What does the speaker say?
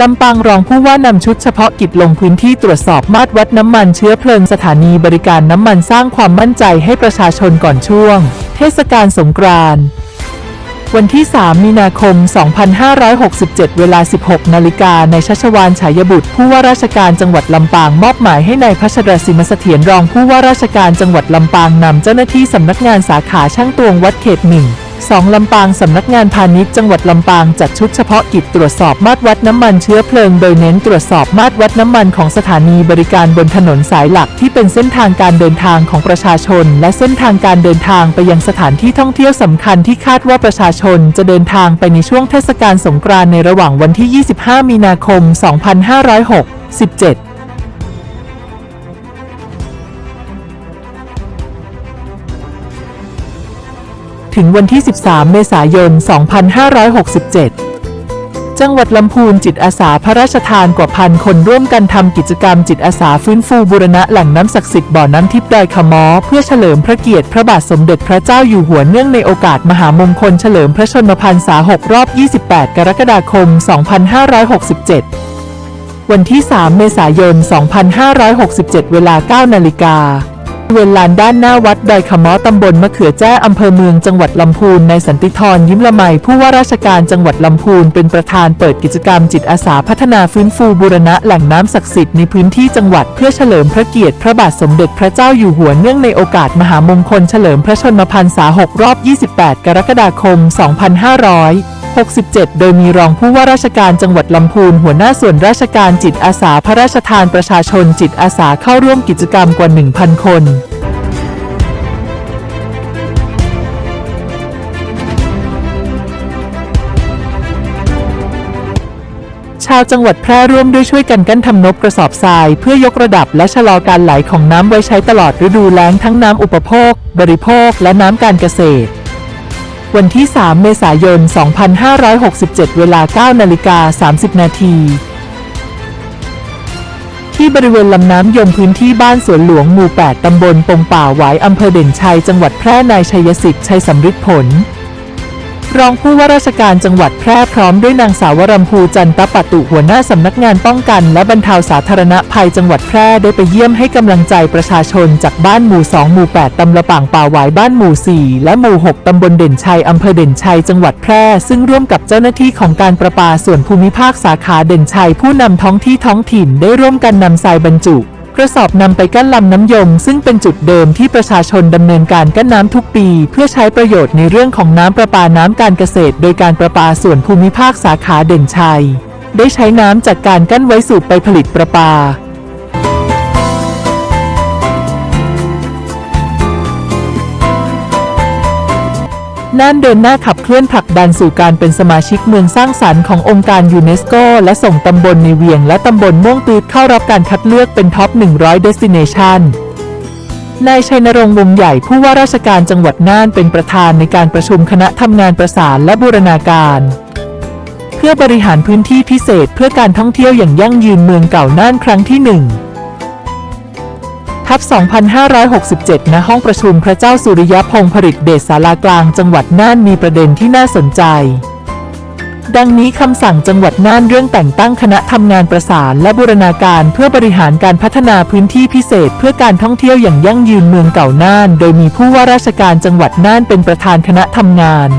ลำปางรองผู้ว่านำชุดเฉพาะกิจลงพื้นที่ตรวจสอบมาตรวัดน้ำมันเชื้อเพลิงสถานีบริการน้ำมันสร้างความมั่นใจให้ประชาชนก่อนช่วง เทศกาลสงกรานต์วันที่ 3 มีนาคม 2567 เวลา 16 นาฬิกาในชัชวานฉายบุตร ผู้ว่าราชการจังหวัดลำปางมอบหมายให้ในายพัชรศิมเสถียรรองผู้ว่าราชการจังหวัดลำปางนำเจ้าหน้าที่สำนักงานสาขาช่างตวงวัดเขตหนึ่ง สองลำปางสำนักงานพาณิชย์จังหวัดลำปางจัดชุดเฉพาะกิจตรวจสอบมาตรวัดน้ำมันเชื้อเพลิง โดยเน้นตรวจสอบมาตรวัดน้ำมันของสถานีบริการบนถนนสายหลักที่เป็นเส้นทางการเดินทางของประชาชน และเส้นทางการเดินทางไปยังสถานที่ท่องเที่ยวสำคัญที่คาดว่าประชาชนจะเดินทางไปในช่วงเทศกาลสงกรานต์ในระหว่างวันที่ 25 มีนาคม 2567 ถึงวันที่ 13 เมษายน 2567จังหวัดลำพูนจิตอาสาพระราชทานกว่าพันคนร่วมกันทำกิจกรรมจิตอาสาฟื้นฟูบูรณะแหล่งน้ำศักดิ์สิทธิ์บ่อน้ำทิพย์ดอยขมอ เพื่อเฉลิมพระเกียรติพระบาทสมเด็จพระเจ้าอยู่หัวเนื่องในโอกาสมหามงคลเฉลิมพระชนมพรรษา 6 รอบ 28 กรกฎาคม 2567 วันที่ 3 เมษายน 2567 เวลา 9 นาฬิกา เวลานด้านหน้าวัดดอยขมอตำบลมะเขือแจ้อำเภอเมืองจังหวัดลำพูนในสันติธรยิ้มละไมผู้ว่าราชการจังหวัดลำพูนเป็นประธานเปิดกิจกรรมจิตอาสาพัฒนาฟื้นฟูบูรณะแหล่งน้ำศักดิ์สิทธิ์ในพื้นที่จังหวัดเพื่อเฉลิมพระเกียรติพระบาทสมเด็จพระเจ้าอยู่หัวเนื่องในโอกาสมหามงคลเฉลิมพระชนมพรรษา 6 รอบ 28 กรกฎาคม 2567 โดยมีรองผู้ว่าราชการจังหวัดลำพูน หัวหน้าส่วนราชการจิตอาสาพระราชทานประชาชนจิตอาสาเข้าร่วมกิจกรรมกว่า 1,000 คนชาวจังหวัดแพร่ร่วมด้วยช่วยกันกั้นทำนบกระสอบทราย เพื่อยกระดับและชะลอการไหลของน้ำไว้ใช้ตลอดฤดูแล้งทั้งน้ำอุปโภค บริโภค และน้ำการเกษตร วันที่ 3 เมษายน 2567 เวลา 9 นาฬิกา 30 นาที ที่บริเวณลำน้ำยมพื้นที่บ้านสวนหลวงหมู่ 8 ตำบลปงป่าหวายอำเภอเด่นชัย จังหวัดแพร่นายชัยสิทธิ์ชัยสำริดผล รองผู้ว่าราชการจังหวัดแพร่พร้อมด้วยนางสาวรำพูจันตปตุหัวหน้าสำนักงานป้องกัน และบรรเทาสาธารณภัยจังหวัดแพร่ได้ไปเยี่ยมให้กำลังใจประชาชนจากบ้านหมู่ 2 หมู่ 8ตำละป่างป่าหวายบ้านหมู่ 4 และหมู่ 6 ตำบลเด่นชัยอำเภอเด่นชัยจังหวัดแพร่ ซึ่งร่วมกับเจ้าหน้าที่ของการประปาส่วนภูมิภาคสาขาเด่นชัยผู้นำท้องที่ท้องถิ่นได้ร่วมกันนำทรายบรรจุ กระสอบนำไปกั้นลำน้ำยม ซึ่งเป็นจุดเดิมที่ประชาชนดำเนินการกั้นน้ำทุกปี เพื่อใช้ประโยชน์ในเรื่องของน้ำประปาน้ำการเกษตร โดยการประปาส่วนภูมิภาคสาขาเด่นชัย ได้ใช้น้ำจากการกั้นไว้สูบไปผลิตประปา น่านเดินหน้าขับเคลื่อนผลักดันสู่การเป็นสมาชิกเมืองสร้างสรรค์ขององค์การยูเนสโกและส่งตำบลในเวียงและตำบลม่วงตืดเข้ารับการคัดเลือกเป็นท็อป 100 Destination นายชัยนรงค์วงใหญ่ผู้ว่าราชการจังหวัดน่านเป็นประธานในการประชุมคณะทำงานประสานและบูรณาการ เพื่อบริหารพื้นที่พิเศษเพื่อการท่องเที่ยวอย่างยั่งยืนเมืองเก่าน่านครั้งที่หนึ่ง ทับ 2567 ณ ห้องประชุมพระเจ้าสุริยพงศ์ผลิตเดชศาลากลางจังหวัดน่านมีประเด็นที่น่าสนใจ ดังนี้คำสั่งจังหวัดน่านเรื่องแต่งตั้งคณะทำงานประสานและบูรณาการเพื่อบริหารการพัฒนาพื้นที่พิเศษ เพื่อการท่องเที่ยวอย่างยั่งยืนเมืองเก่าน่าน โดยมีผู้ว่าราชการจังหวัดน่านเป็นประธานคณะทำงาน